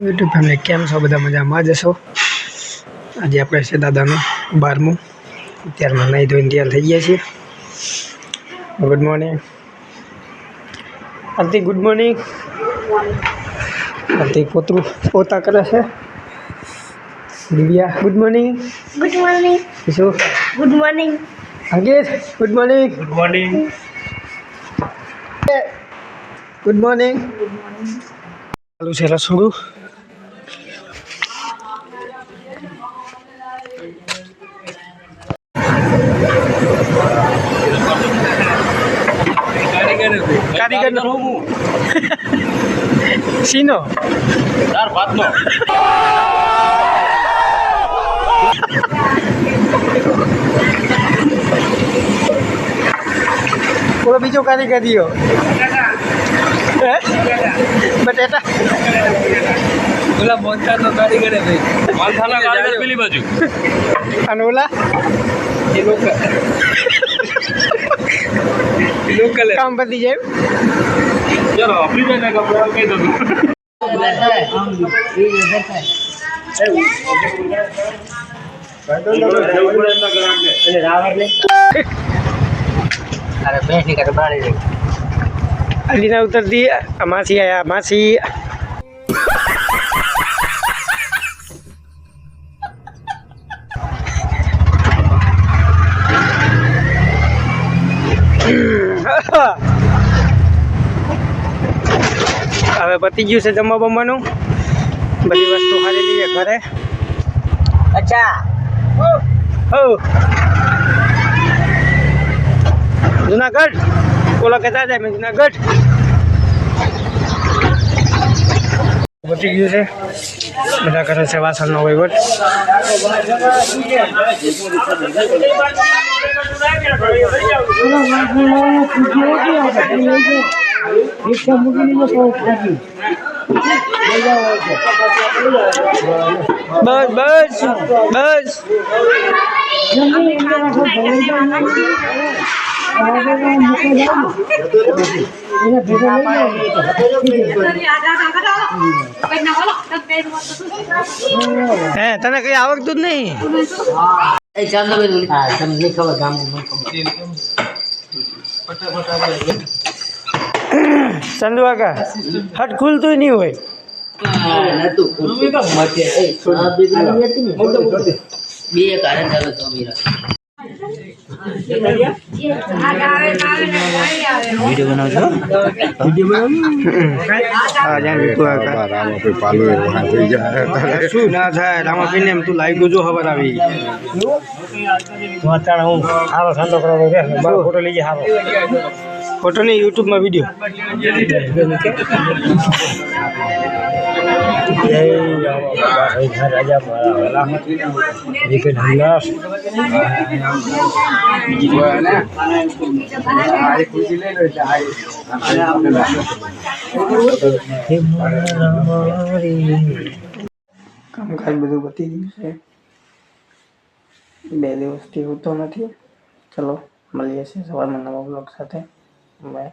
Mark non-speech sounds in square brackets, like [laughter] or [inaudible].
YouTube family કેમ છો? બધા મજામાં જ હશો? આજે આપણે છે દાદાનું બારમું. અત્યારમાં નહીં ધોઈને તૈયાર થઈ ગયા છીએ. Good morning Aarti good morning Aarti પોતરું પોતા કરે છે. Divya good morning good morning શું? Good morning Ankit good morning good morning good morning ચાલુ છે રસોડું. કારીગર નો સીનો [laughs] તાર ભાતનો બોલો બીજો કારીગર દિયો હે? બટેટા ઓલા મોંચા તો કારીગર ભાઈ. માલથાના કારીગર પેલી બાજુ. અને ઓલા? એ લોકલ લોકલ કામ પતી જાય ચલો આપણી ને કપડા કહી દઉં. અલીના ઉતરતી આ માસી આયા માસી. હવે પતી ગયું છે જમવા બમવાનું. બધી વસ્તુ ખાલી લઈએ ઘરે. અચ્છા. જુનાગઢ? ઓલા કહેતા જાય મેં જુનાગઢ? પતી ગયું છે. બધા કરે છે વાસણનો વહીવટ. બસ બસ બસ. હે તને કઈ આવડતું જ નહીં? ચંદુ કાકા હટ ખુલતું નહીં હોય. હા જાણ શું ના થાય રામાપીને એમ તું લાગ્યું જો ખબર આવી અત્યારે હું સારો ઠંડો કરવા મારો ફોટો લઈ જાય સારો ફોટો નહીં યુટ્યુબમાં વીડિયો કામકાજ બધું પતી ગયું છે. બે દિવસથી હોતો નથી. ચલો, મળીએ છીએ સવારમાં નવા બ્લોગ સાથે. બાય